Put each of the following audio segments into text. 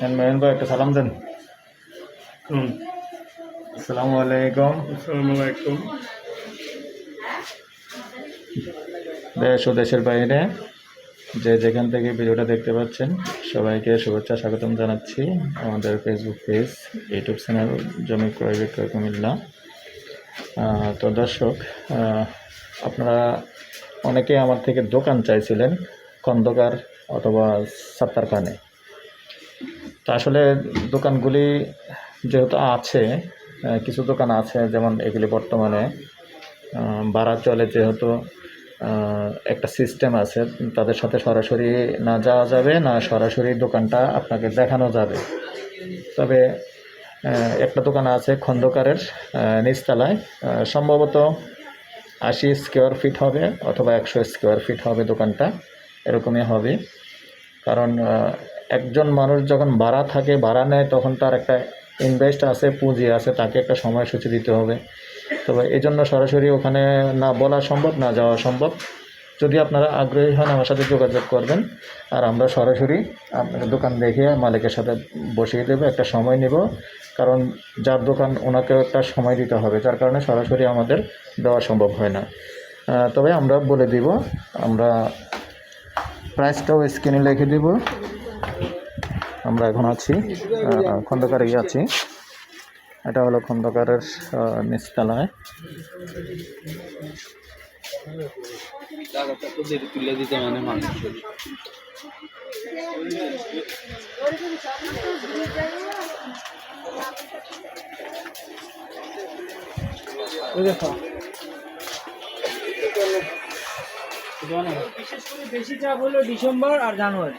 মেহন ভাই একটা সালাম দেন। হুম। আসসালামু আলাইকুম। আসসালামু আলাইকুম। দেশ ও দেশের বাইরে যে যেখান থেকে ভিডিওটা দেখতে পাচ্ছেন সবাইকে শুভেচ্ছা স্বাগতম জানাচ্ছি আমাদের ফেসবুক পেজ ইউটিউব চ্যানেল জমি ক্রয় বিক্রয় কুমিল্লা তো দর্শক আপনারা অনেকে আমার থেকে দোকান চাইছিলেন খন্দকার অথবা সাত্তার খানে তো আসলে দোকানগুলি যেহেতু আছে কিছু দোকান আছে, যেমন এগুলি বর্তমানে ভাড়া চলে যেহেতু একটা সিস্টেম আছে, তাদের সাথে সরাসরি না যাওয়া যাবে, না সরাসরি দোকানটা আপনাকে দেখানো যাবে। তবে একটা দোকান আছে খন্দকারের নিচতলায় সম্ভবত আশি স্কোয়ার ফিট হবে অথবা একশো স্কোয়ার ফিট হবে দোকানটা, এরকমই হবে। কারণ একজন মানুষ যখন ভাড়া থাকে, ভাড়া নেয়, তখন তার একটা ইনভেস্ট আছে, পুঁজি আছে, তাকে একটা সময়সূচি দিতে হবে। তবে এই জন্য সরাসরি ওখানে না বলা সম্ভব, না যাওয়া সম্ভব। যদি আপনারা আগ্রহী হন, আমার সাথে যোগাযোগ করবেন। আর আমরা সরাসরি আপনাকে দোকান দেখে মালিকের সাথে বসিয়ে দেবো, একটা সময় নেব। কারণ যার দোকান ওনাকেও একটা সময় দিতে হবে, যার কারণে সরাসরি আমাদের দেওয়া সম্ভব হয় না। তবে আমরা বলে দিব, আমরা প্রাইসটাও স্ক্রিনে লিখে দিব। আমরা এখন আছি আহ, খন্দকারে আছি। এটা হলো খন্দকারের নিচতলায়। বিশেষ করে বেশি চাপ হলো ডিসেম্বর আর জানুয়ারি।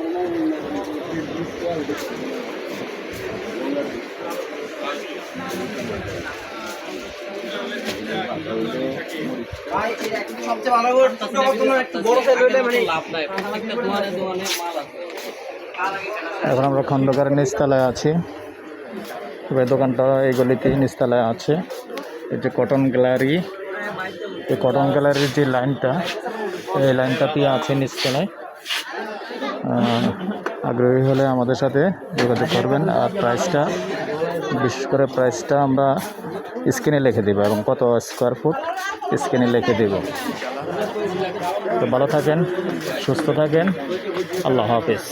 এখন আমরা খন্দকারের নিচতলায় আছি। তবে দোকানটা এই গলিতেই নিচতলায় আছে। এই যে কটন গ্যালারি এই কটন গ্যালারির যে লাইনটা এই লাইনটাতেই আছে নিচতলায়। আহ, আগ্রহী হলে আমাদের সাথে যোগাযোগ করবেন। আর প্রাইসটা বিশেষ করে প্রাইসটা আমরা স্ক্রিনে লিখে দেবো এবং কত স্কোয়ার ফুট স্ক্রিনে লিখে দেব। তো ভালো থাকেন, সুস্থ থাকেন। আল্লাহ হাফেজ।